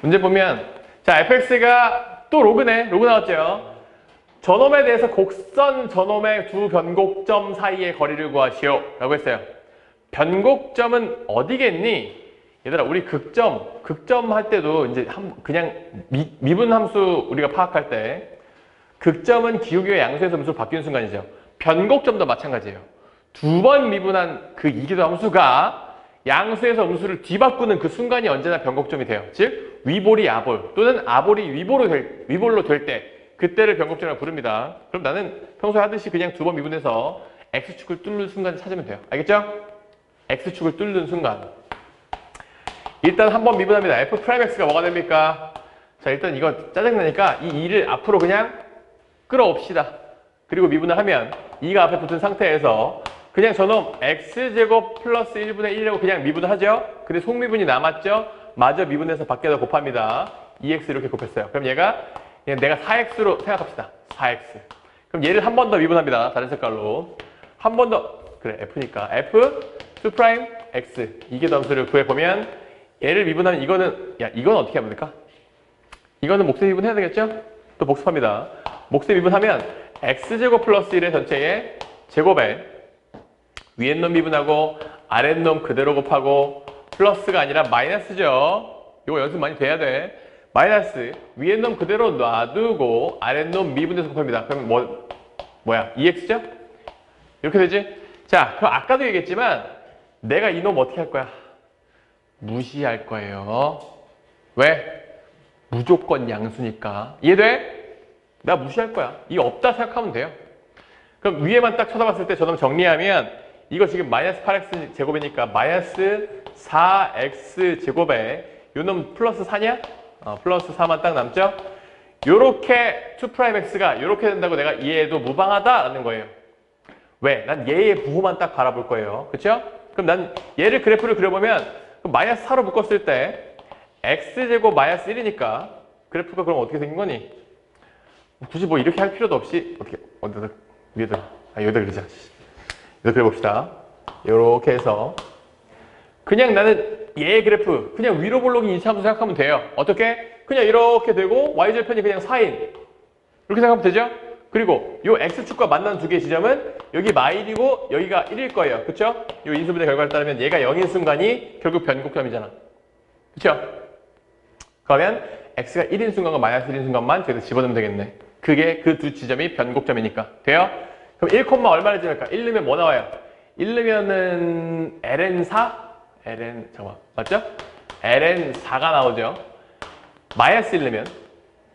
문제 보면 자 fx가 또 로그네. 로그 나왔죠. 저놈에 대해서 곡선 저놈의 두 변곡점 사이의 거리를 구하시오. 라고 했어요. 변곡점은 어디겠니? 얘들아, 우리 극점, 극점 할 때도 이제 한- 그냥 미, 미분 함수 우리가 파악할 때 극점은 기울기와 양수에서 음수로 바뀌는 순간이죠. 변곡점도 마찬가지예요. 두 번 미분한 그 이기도 함수가 양수에서 음수를 뒤바꾸는 그 순간이 언제나 변곡점이 돼요. 즉 위볼이 아볼 또는 아볼이 위볼로 될, 위볼로 될 때 그때를 변곡점이라고 부릅니다. 그럼 나는 평소에 하듯이 그냥 두 번 미분해서 x축을 뚫는 순간을 찾으면 돼요. 알겠죠? x축을 뚫는 순간. 일단 한 번 미분합니다. f 프라임 x가 뭐가 됩니까? 자 일단 이거 짜증나니까 이 2를 앞으로 그냥 끌어옵시다. 그리고 미분을 하면 2가 앞에 붙은 상태에서 그냥 저놈 x제곱 플러스 1분의 1이라고 그냥 미분을 하죠. 근데 속미분이 남았죠. 마저 미분해서 밖에다 곱합니다. 2x 이렇게 곱했어요. 그럼 얘가 그냥 내가 4x로 생각합시다. 4x. 그럼 얘를 한 번 더 미분합니다. 다른 색깔로. 한 번 더. 그래 f니까 f 2 프라임 x 이게 점수를 구해보면 얘를 미분하면 이거는 야 이건 어떻게 하면 될까? 이거는 목세 미분해야 되겠죠? 또 복습합니다. 목세 미분하면 x제곱 플러스 1의 전체의 제곱에 위에 놈 미분하고 아래 놈 그대로 곱하고 플러스가 아니라 마이너스죠. 이거 연습 많이 돼야 돼. 마이너스 위에 놈 그대로 놔두고 아래 놈 미분해서 곱합니다. 그럼 뭐 뭐야? 2x죠? 이렇게 되지? 자, 그럼 아까도 얘기했지만 내가 이놈 어떻게 할 거야? 무시할 거예요. 왜? 무조건 양수니까. 이해돼? 나 무시할 거야. 이게 없다 생각하면 돼요. 그럼 위에만 딱 쳐다봤을 때 저놈 정리하면 이거 지금 마이너스 8x 제곱이니까 마이너스 4x 제곱에 요놈 플러스 4냐? 어, 플러스 4만 딱 남죠? 요렇게 2'x가 요렇게 된다고 내가 이해해도 무방하다라는 거예요. 왜? 난 얘의 부호만 딱 바라볼 거예요. 그쵸? 그럼 난 얘를 그래프를 그려보면 마이너스 4로 묶었을 때 x제곱 마이너스 1이니까 그래프가 그럼 어떻게 생긴 거니? 굳이 뭐 이렇게 할 필요도 없이 어떻게 어디다 위에다 아 여기다 그리자 여기다 그려봅시다 이렇게 해서 그냥 나는 얘 그래프 그냥 위로 볼록이 이차함수 생각하면 돼요 어떻게? 그냥 이렇게 되고 y절편이 그냥 4인 이렇게 생각하면 되죠? 그리고 요 x축과 만나는 두 개의 지점은 여기 마일이고 여기가 1일 거예요 그쵸? 요 인수분해 결과를 따르면 얘가 0인 순간이 결국 변곡점이잖아 그쵸? 그러면 x가 1인 순간과 마이너스 1인 순간만 저기다 집어넣으면 되겠네. 그게 그 두 지점이 변곡점이니까. 돼요? 그럼 1, 얼마를 지을까? 1 넣으면 뭐 나와요? 1 넣으면은 ln4? ln, 잠깐만. 맞죠? ln4가 나오죠? 마이너스 1 넣으면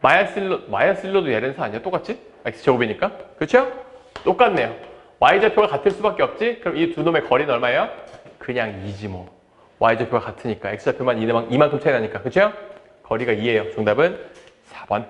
마이너스 1로, 마이너스 1로도 ln4 아니야? 똑같지? x제곱이니까. 그렇죠? 똑같네요. y좌표가 같을 수밖에 없지? 그럼 이 두 놈의 거리는 얼마예요? 그냥 2지 뭐. y좌표가 같으니까 x좌표만 이만큼 차이 나니까. 그렇죠? 거리가 2예요. 정답은 4번.